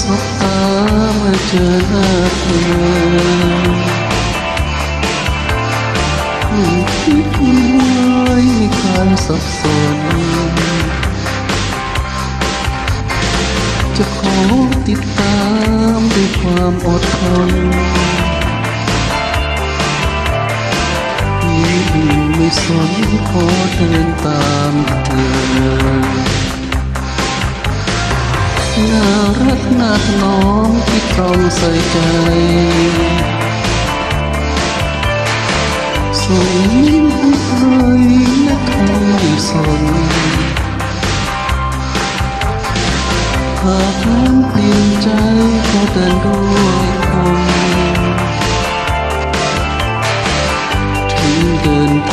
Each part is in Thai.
สบตาเมื่อเจอหน้าเธอคิดวุ่นวายมีความสับสน จะขอติดตามด้วยความอดทนยิ่งไม่สนขอเดินตามเธอ รักน่าถนอมที่ตรงใส่ใจ ส่งยิ้มให้ใครและครไม่สนหากนั้นเปลี่ยนใจก็เดินด้วยคนถึงเดินต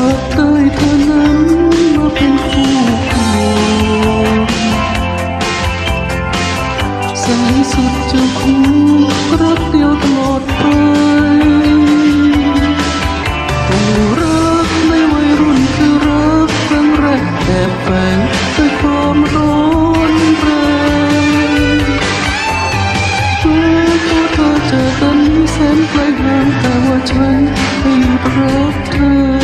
อยากได้เธอนั้นมาเป็นคู่ควรแสนสุดจะคู่รักเดียวตลอดไปรักในวัยรุ่นคือรักครั้งแรกแอบแฝงด้วยความร้อนแรงแม้ตัวเธอเจอกันแสนไกลห่างแต่ว่าฉันไม่หยุดรักเธอ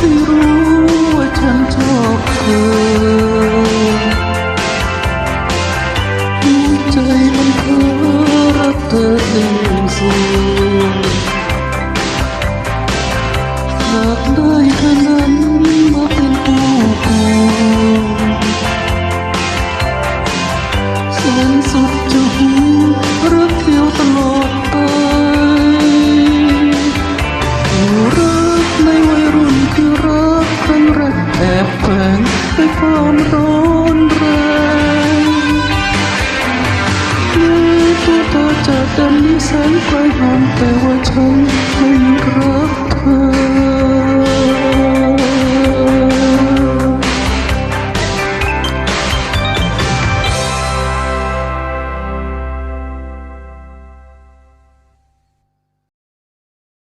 ที่รู้ว่าฉันชอบเธอ แต่มีแสงไกลห่างแต่ว่าฉันไม่รักเธอ